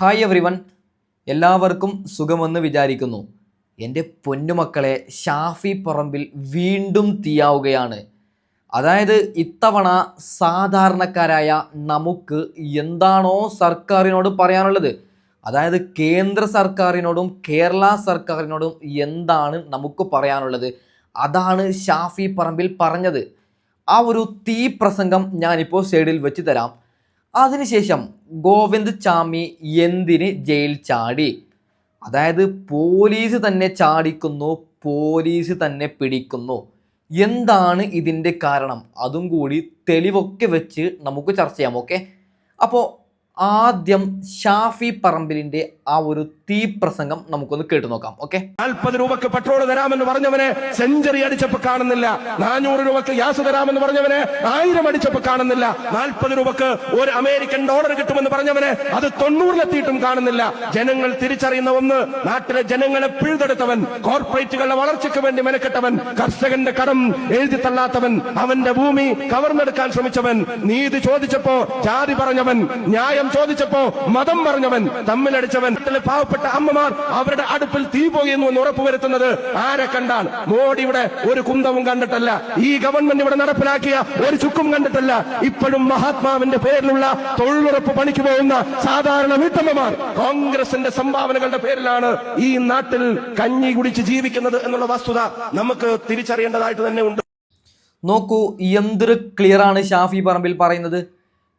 Hi everyone എല്ലാവർക്കും സുഖമെന്ന് വിചാരിക്കുന്നു. എന്റെ പൊന്നുമക്കളെ ഷാഫി പറമ്പിൽ വീണ്ടും തീയാവുകയാണ്. അതായത് ഇത്തവണ സാധാരണക്കാരായ നമുക്ക് എന്താണോ സർക്കാരിനോട് പറയാനുള്ളത്? അതായത് കേന്ദ്ര സർക്കാരിനോടും കേരള സർക്കാരിനോടും എന്താണ് നമുക്ക് പറയാനുള്ളത്? അതാണ് ഷാഫി പറമ്പിൽ പറഞ്ഞത്. ആ ഒരു തീ പ്രസംഗം ഞാനിപ്പോൾ സൈഡിൽ വെച്ച് തരാം. അതിനുശേഷം ഗോവിന്ദ് ചാമി എന്തിന് ജയിൽ ചാടി? അതായത് പോലീസ് തന്നെ ചാടിക്കുന്നു പോലീസ് തന്നെ പിടിക്കുന്നു. എന്താണ് ഇതിന്റെ കാരണം? അതും കൂടി തെളിവൊക്കെ വെച്ച് നമുക്ക് ചർച്ച ചെയ്യാം ഓക്കെ? അപ്പോൾ ആദ്യം ഷാഫി പറമ്പിലിന്റെ ആ ഒരു തീ പ്രസംഗം നമുക്കൊന്ന് കേട്ടു നോക്കാം ഓക്കെ നാൽപ്പത് രൂപക്ക് പെട്രോൾ തരാമെന്ന് പറഞ്ഞവനെ സെഞ്ചുറി അടിച്ചപ്പോ കാണുന്നില്ല. നാനൂറ് രൂപക്ക് ഗ്യാസ് തരാമെന്ന് പറഞ്ഞവനെ ആയിരം അടിച്ചപ്പോ കാണുന്നില്ല. നാൽപ്പത് രൂപക്ക് ഒരു അമേരിക്കൻ ഡോളർ കിട്ടുമെന്ന് പറഞ്ഞവനെ അത് തൊണ്ണൂറിലെത്തിയിട്ടും കാണുന്നില്ല. ജനങ്ങൾ തിരിച്ചറിയുന്ന ഒന്ന് നാട്ടിലെ ജനങ്ങളെ പിഴുതെടുത്തവൻ കോർപ്പറേറ്റുകളുടെ വളർച്ചയ്ക്ക് വേണ്ടി മെനക്കെട്ടവൻ കർഷകന്റെ കടം എഴുതി തള്ളാത്തവൻ അവന്റെ ഭൂമി കവർന്നെടുക്കാൻ ശ്രമിച്ചവൻ നീതി ചോദിച്ചപ്പോ ജാതി പറഞ്ഞവൻ ന്യായം ചോദിച്ചപ്പോ മതം പറഞ്ഞവൻ തമ്മിലടിച്ചവൻ നാട്ടിലെ പാവപ്പെട്ട അമ്മമാർ അവരുടെ അടുപ്പിൽ തീ പോകുന്നു എന്ന് ഉറപ്പുവരുത്തുന്നത് ആരെ കണ്ടാണ് മോഡിയുടെ ഒരു കുന്തവും കണ്ടിട്ടല്ല. ഈ ഗവൺമെന്റ് ഇവിടെ നടപ്പിലാക്കിയ ഒരു ചുക്കും കണ്ടിട്ടല്ല. ഇപ്പോഴും മഹാത്മാവിന്റെ പേരിലുള്ള തൊഴിലുറപ്പ് പണിക്ക് പോകുന്ന സാധാരണ വീട്ടമ്മമാർ കോൺഗ്രസിന്റെ സംഭാവനകളുടെ പേരിലാണ് ഈ നാട്ടിൽ കഞ്ഞി കുടിച്ച് ജീവിക്കുന്നത് എന്നുള്ള വസ്തുത നമുക്ക് തിരിച്ചറിയേണ്ടതായിട്ട് തന്നെ ഉണ്ട്. നോക്കൂ എന്തൊരു ക്ലിയറാണ് ഷാഫി പറമ്പിൽ പറയുന്നത്.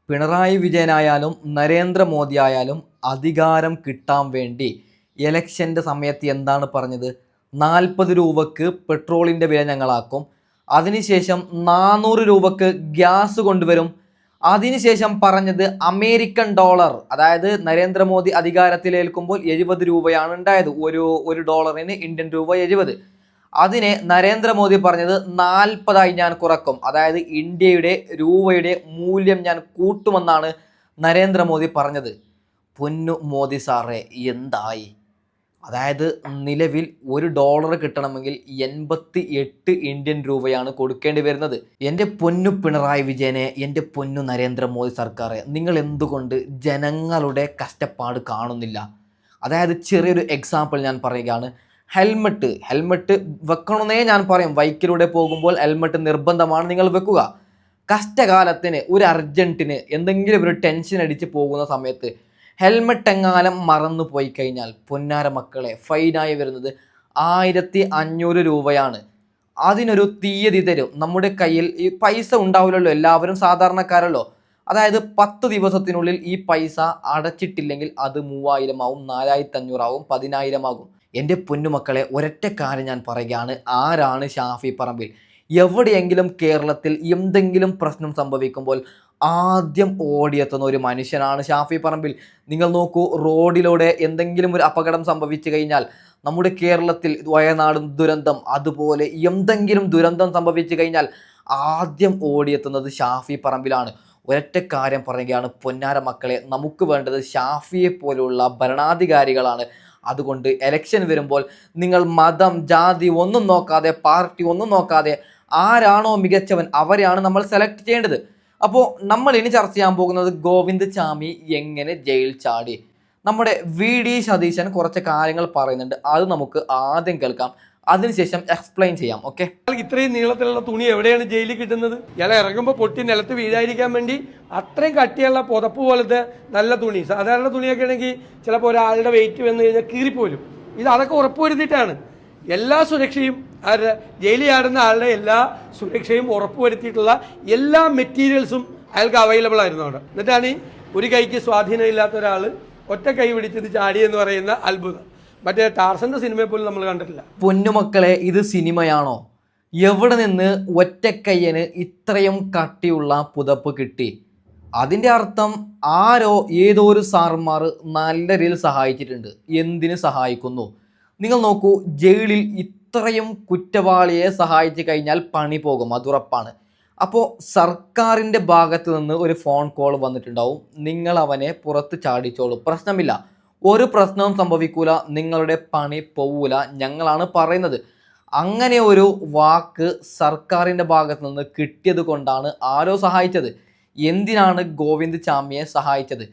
പിണറായി വിജയനായാലും നരേന്ദ്രമോദി ആയാലും അധികാരം കിട്ടാൻ വേണ്ടി ഇലക്ഷന്റെ സമയത്ത് എന്താണ് പറഞ്ഞത്? നാൽപ്പത് രൂപക്ക് പെട്രോളിന്റെ വില ഞങ്ങളാക്കും. അതിനുശേഷം നാനൂറ് രൂപക്ക് ഗ്യാസ് കൊണ്ടുവരും. അതിനുശേഷം പറഞ്ഞത് അമേരിക്കൻ ഡോളർ. അതായത് നരേന്ദ്രമോദി അധികാരത്തിലേൽക്കുമ്പോൾ എഴുപത് രൂപയാണ് ഉണ്ടായത്. ഒരു ഒരു ഡോളറിന് ഇന്ത്യൻ രൂപ എഴുപത്. അതിനെ നരേന്ദ്രമോദി പറഞ്ഞത് നാൽപ്പതായി ഞാൻ കുറക്കും. അതായത് ഇന്ത്യയുടെ രൂപയുടെ മൂല്യം ഞാൻ കൂട്ടുമെന്നാണ് നരേന്ദ്രമോദി പറഞ്ഞത്. പൊന്നു മോദി സാറേ എന്തായി? അതായത് നിലവിൽ ഒരു ഡോളർ കിട്ടണമെങ്കിൽ എൺപത്തി എട്ട് ഇന്ത്യൻ രൂപയാണ് കൊടുക്കേണ്ടി വരുന്നത്. എന്റെ പൊന്നു പിണറായി വിജയനെ എന്റെ പൊന്നു നരേന്ദ്രമോദി സർക്കാരെ നിങ്ങൾ എന്തുകൊണ്ട് ജനങ്ങളുടെ കഷ്ടപ്പാട് കാണുന്നില്ല? അതായത് ചെറിയൊരു എക്സാമ്പിൾ ഞാൻ പറയുകയാണ്. ഹെൽമെറ്റ് ഹെൽമെറ്റ് വെക്കണമെന്നേ ഞാൻ പറയും. ബൈക്കിലൂടെ പോകുമ്പോൾ ഹെൽമെറ്റ് നിർബന്ധമാണ് നിങ്ങൾ വെക്കുക. കഷ്ടകാലത്തിന് ഒരു അർജന്റിന് എന്തെങ്കിലും ഒരു ടെൻഷൻ അടിച്ച് പോകുന്ന സമയത്ത് ഹെൽമെറ്റ് എങ്ങാനും മറന്നു പോയി കഴിഞ്ഞാൽ പൊന്നാര മക്കളെ ഫൈനായി വരുന്നത് ആയിരത്തി അഞ്ഞൂറ് രൂപയാണ്. അതിനൊരു തീയതി തരും. നമ്മുടെ കയ്യിൽ ഈ പൈസ ഉണ്ടാവില്ലല്ലോ എല്ലാവരും സാധാരണക്കാരല്ലോ. അതായത് പത്ത് ദിവസത്തിനുള്ളിൽ ഈ പൈസ അടച്ചിട്ടില്ലെങ്കിൽ അത് മൂവായിരം ആവും നാലായിരത്തി അഞ്ഞൂറാവും പതിനായിരം ആകും എന്റെ പൊന്നുമക്കളെ ഒരൊറ്റ കാര്യം ഞാൻ പറയുകയാണ്. ആരാണ് ഷാഫി പറമ്പിൽ? എവിടെയെങ്കിലും കേരളത്തിൽ എന്തെങ്കിലും പ്രശ്നം സംഭവിക്കുമ്പോൾ ആദ്യം ഓടിയെത്തുന്ന ഒരു മനുഷ്യനാണ് ഷാഫി പറമ്പിൽ. നിങ്ങൾ നോക്കൂ റോഡിലൂടെ എന്തെങ്കിലും ഒരു അപകടം സംഭവിച്ചു കഴിഞ്ഞാൽ നമ്മുടെ കേരളത്തിൽ വയനാടും ദുരന്തം അതുപോലെ എന്തെങ്കിലും ദുരന്തം സംഭവിച്ചു കഴിഞ്ഞാൽ ആദ്യം ഓടിയെത്തുന്നത് ഷാഫി പറമ്പിലാണ്. ഒരൊറ്റ കാര്യം പറയുകയാണ് പൊന്നാര മക്കളെ നമുക്ക് വേണ്ടത് ഷാഫിയെ പോലുള്ള ഭരണാധികാരികളാണ്. അതുകൊണ്ട് എലക്ഷൻ വരുമ്പോൾ നിങ്ങൾ മതം ജാതി ഒന്നും നോക്കാതെ പാർട്ടി ഒന്നും നോക്കാതെ ആരാണോ മികച്ചവൻ അവരെയാണ് നമ്മൾ സെലക്ട് ചെയ്യേണ്ടത്. അപ്പോൾ നമ്മൾ ഇനി ചർച്ച ചെയ്യാൻ പോകുന്നത് ഗോവിന്ദ് ചാമി എങ്ങനെ ജയിൽ ചാടി? നമ്മുടെ വി ഡി സതീശൻ കുറച്ച് കാര്യങ്ങൾ പറയുന്നുണ്ട്. അത് നമുക്ക് ആദ്യം കേൾക്കാം. അതിനുശേഷം എക്സ്പ്ലെയിൻ ചെയ്യാം ഓക്കെ ഇത്രയും നീളത്തിലുള്ള തുണി എവിടെയാണ് ജയിലിൽ കിട്ടുന്നത്? ഇയാളെ ഇറങ്ങുമ്പോൾ പൊട്ടി നിലത്ത് വീഴാതിരിക്കാൻ വേണ്ടി അത്രയും കട്ടിയുള്ള പുതപ്പ് പോലത്തെ നല്ല തുണി സാധാരണ തുണിയൊക്കെ ആണെങ്കിൽ ചിലപ്പോൾ ഒരാളുടെ വെയിറ്റ് വന്നു കഴിഞ്ഞാൽ കീറിപ്പോലും. ഇത് അതൊക്കെ ഉറപ്പുവരുത്തിയിട്ടാണ്. എല്ലാ സുരക്ഷയും ആരുടെ ജയിലിൽ ആടുന്ന ആളുടെ എല്ലാ സുരക്ഷയും ഉറപ്പുവരുത്തിയിട്ടുള്ള എല്ലാ മെറ്റീരിയൽസും അയാൾക്ക് അവൈലബിൾ ആയിരുന്നു അവിടെ. എന്നിട്ടാണ് ഒരു കൈക്ക് സ്വാധീനമില്ലാത്ത ഒരാൾ ഒറ്റ കൈ പിടിച്ചത് ചാടി എന്ന് പറയുന്ന അത്ഭുതം. മറ്റേ ടാർസന്റെ സിനിമയെ പോലും നമ്മൾ കണ്ടിട്ടില്ല. പൊന്നുമക്കളെ ഇത് സിനിമയാണോ? എവിടെ നിന്ന് ഒറ്റക്കയ്യന് ഇത്രയും കട്ടിയുള്ള പുതപ്പ് കിട്ടി? അതിന്റെ അർത്ഥം ആരോ ഏതോ ഒരു സാർമാർ നല്ല രീതിയിൽ സഹായിച്ചിട്ടുണ്ട്. എന്തിന് സഹായിക്കുന്നു? നിങ്ങൾ നോക്കൂ ജയിലിൽ ഇത്രയും കുറ്റവാളിയെ സഹായിച്ചു കഴിഞ്ഞാൽ പണി പോകും അതുറപ്പാണ് അപ്പോൾ സർക്കാരിന്റെ ഭാഗത്ത് നിന്ന് ഒരു ഫോൺ കോൾ വന്നിട്ടുണ്ടാവും. നിങ്ങൾ അവനെ പുറത്ത് ചാടിച്ചോളൂ. പ്രശ്നമില്ല. ഒരു പ്രശ്നവും സംഭവിക്കൂല. നിങ്ങളുടെ പണി പോവൂല. ഞങ്ങളാണ് പറയുന്നത്. അങ്ങനെ ഒരു വാക്ക് സർക്കാരിന്റെ ഭാഗത്ത് നിന്ന് കിട്ടിയത് കൊണ്ടാണ് ആരോ സഹായിച്ചത്. എന്തിനാണ് ഗോവിന്ദ് ചാമിയെ സഹായിച്ചത്?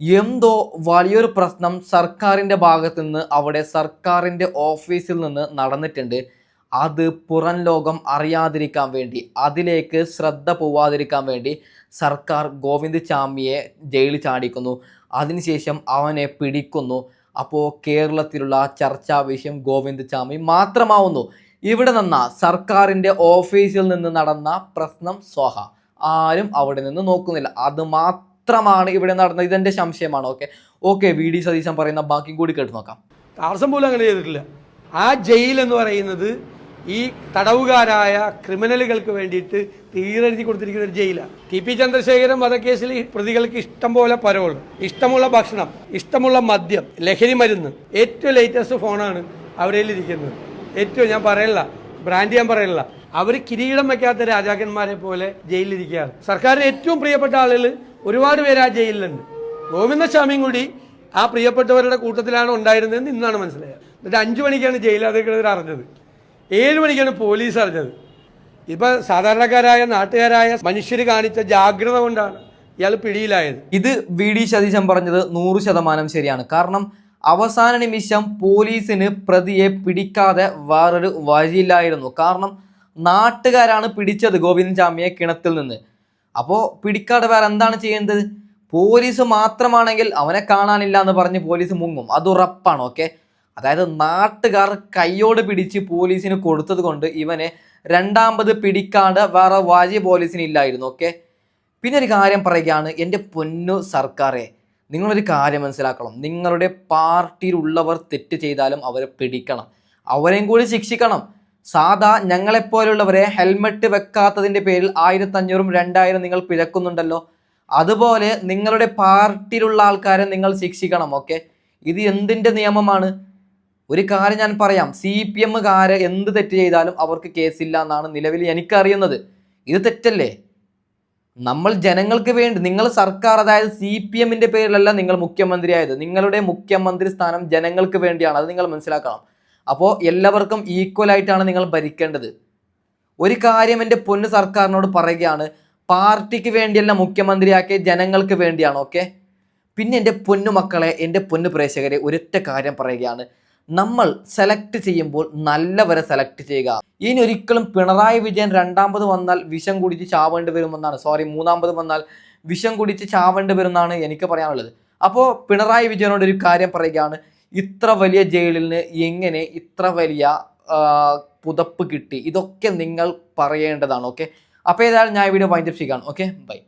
എന്തോ വലിയൊരു പ്രശ്നം സർക്കാരിന്റെ ഭാഗത്തു നിന്ന് അവിടെ സർക്കാരിന്റെ ഓഫീസിൽ നിന്ന് നടന്നിട്ടുണ്ട്. അത് പുറം ലോകം അറിയാതിരിക്കാൻ വേണ്ടി അതിലേക്ക് ശ്രദ്ധ പോവാതിരിക്കാൻ വേണ്ടി സർക്കാർ ഗോവിന്ദ് ചാമിയെ ജയിലിൽ ചാടിക്കുന്നു. അതിനുശേഷം അവനെ പിടിക്കുന്നു. അപ്പോൾ കേരളത്തിലുള്ള ചർച്ചാ വിഷയം ഗോവിന്ദ് ചാമി മാത്രമാവുന്നു. ഇവിടെ നിന്ന സർക്കാരിന്റെ ഓഫീസിൽ നിന്ന് നടന്ന പ്രശ്നം സ്വഹ ആരും അവിടെ നിന്ന് നോക്കുന്നില്ല. അത് മാത്രമാണ് ഇവിടെ നടന്നത്. ഇതെന്റെ സംശയമാണ്. Okay okay V D Satheesan പറയുന്ന ബാക്കി കൂടി കേട്ട് നോക്കാം. താമസം പോലും അങ്ങനെ ചെയ്തിട്ടില്ല. ആ ജയിൽ എന്ന് പറയുന്നത് ഈ തടവുകാരായ ക്രിമിനലുകൾക്ക് വേണ്ടിയിട്ട് തീരെഴുതി കൊടുത്തിരിക്കുന്ന ഒരു ജയിലാണ് ടി പി ചന്ദ്രശേഖരൻ വധക്കേസിൽ പ്രതികൾക്ക് ഇഷ്ടം പോലെ പരോൾ ഇഷ്ടമുള്ള ഭക്ഷണം ഇഷ്ടമുള്ള മദ്യം ലഹരി മരുന്ന്. ഏറ്റവും ലേറ്റസ്റ്റ് ഫോണാണ് അവരേലിരിക്കുന്നത് ഏറ്റവും ഞാൻ പറയല്ല ബ്രാൻഡ് ഞാൻ പറയല്ല അവർ കിരീടം വെക്കാത്ത രാജാക്കന്മാരെ പോലെ ജയിലിലിരിക്കുകയാണ്. സർക്കാരിന് ഏറ്റവും പ്രിയപ്പെട്ട ആളുകൾ ഒരുപാട് പേര് ആ ജയിലിലുണ്ട്. ഗോവിന്ദസ്വാമിയും കൂടി ആ പ്രിയപ്പെട്ടവരുടെ കൂട്ടത്തിലാണ് ഉണ്ടായിരുന്നതെന്ന് ഇന്നാണ് മനസ്സിലായത്. എന്നിട്ട് അഞ്ചു മണിക്കാണ് ജയിലധികൃതർ അറിഞ്ഞത്. ഏഴ് മണിക്കാണ് പോലീസ് അറിഞ്ഞത്. ഇപ്പൊ സാധാരണക്കാരായ നാട്ടുകാരായ മനുഷ്യർ കാണിച്ച ജാഗ്രത കൊണ്ടാണ് ഇയാൾ പിടിയിലായത്. ഇത് വി ഡി സതീശൻ പറഞ്ഞത് നൂറ് ശതമാനം ശരിയാണ്. കാരണം അവസാന നിമിഷം പോലീസിന് പ്രതിയെ പിടിക്കാതെ വേറൊരു വഴിയില്ലായിരുന്നു. കാരണം നാട്ടുകാരാണ് പിടിച്ചത് ഗോവിന്ദൻ ചാമിയെ കിണത്തിൽ നിന്ന്. അപ്പോൾ പിടിക്കാതെ വേറെ എന്താണ് ചെയ്യേണ്ടത്? പോലീസ് മാത്രമാണെങ്കിൽ അവനെ കാണാനില്ല എന്ന് പറഞ്ഞ് പോലീസ് മുങ്ങും. അത് ഉറപ്പാണ് ഓക്കെ അതായത് നാട്ടുകാർ കൈയോട് പിടിച്ച് പോലീസിന് കൊടുത്തത് കൊണ്ട് ഇവനെ രണ്ടാമത് പിടിക്കാണ്ട് വേറെ വാജി പോലീസിന് ഇല്ലായിരുന്നു ഓക്കെ പിന്നെ ഒരു കാര്യം പറയുകയാണ് എന്റെ പൊന്നു സർക്കാരെ നിങ്ങളൊരു കാര്യം മനസ്സിലാക്കണം. നിങ്ങളുടെ പാർട്ടിയിലുള്ളവർ തെറ്റ് ചെയ്താലും അവരെ പിടിക്കണം. അവരെയും കൂടി ശിക്ഷിക്കണം. സാധാ ഞങ്ങളെപ്പോലുള്ളവരെ ഹെൽമെറ്റ് വെക്കാത്തതിന്റെ പേരിൽ ആയിരത്തഞ്ഞൂറും രണ്ടായിരം നിങ്ങൾ പിഴക്കുന്നുണ്ടല്ലോ. അതുപോലെ നിങ്ങളുടെ പാർട്ടിയിലുള്ള ആൾക്കാരെ നിങ്ങൾ ശിക്ഷിക്കണം ഓക്കെ ഇത് എന്തിന്റെ നിയമമാണ്? ഒരു കാര്യം ഞാൻ പറയാം. സി പി എമ്മുകാര് എന്ത് തെറ്റ് ചെയ്താലും അവർക്ക് കേസില്ല എന്നാണ് നിലവിൽ എനിക്കറിയുന്നത്. ഇത് തെറ്റല്ലേ? നമ്മൾ ജനങ്ങൾക്ക് വേണ്ടി നിങ്ങൾ സർക്കാർ അതായത് സി പി എമ്മിന്റെ പേരിലല്ല നിങ്ങൾ മുഖ്യമന്ത്രിയായത്. നിങ്ങളുടെ മുഖ്യമന്ത്രി സ്ഥാനം ജനങ്ങൾക്ക് വേണ്ടിയാണ്. അത് നിങ്ങൾ മനസ്സിലാക്കണം. അപ്പോൾ എല്ലാവർക്കും ഈക്വൽ ആയിട്ടാണ് നിങ്ങൾ ഭരിക്കേണ്ടത്. ഒരു കാര്യം എന്റെ പൊന്ന് സർക്കാരിനോട് പറയുകയാണ് പാർട്ടിക്ക് വേണ്ടിയല്ല മുഖ്യമന്ത്രിയാക്കിയ ജനങ്ങൾക്ക് വേണ്ടിയാണ് ഓക്കെ പിന്നെ എന്റെ പൊന്നു മക്കളെ എന്റെ പൊന്നു പ്രേക്ഷകരെ ഒരൊറ്റ കാര്യം പറയുകയാണ്. നമ്മൾ സെലക്ട് ചെയ്യുമ്പോൾ നല്ലവരെ സെലക്ട് ചെയ്യുക. ഇനി ഒരിക്കലും പിണറായി വിജയൻ രണ്ടാമത് വന്നാൽ വിഷം കുടിച്ച് ചാവേണ്ടി വരുമെന്നാണ്. സോറി മൂന്നാമത് വന്നാൽ വിഷം കുടിച്ച് ചാവേണ്ടി വരുമെന്നാണ് എനിക്ക് പറയാനുള്ളത്. അപ്പോൾ പിണറായി വിജയനോട് ഒരു കാര്യം പറയുകയാണ് ഇത്ര വലിയ ജയിലിന് എങ്ങനെ ഇത്ര വലിയ പുതപ്പ് കിട്ടി? ഇതൊക്കെ നിങ്ങൾ പറയേണ്ടതാണ് ഓക്കെ അപ്പോൾ ഏതായാലും ഞാൻ വീഡിയോ വൈൻഡപ്പ് ചെയ്യുകയാണ് ഓക്കെ ബൈ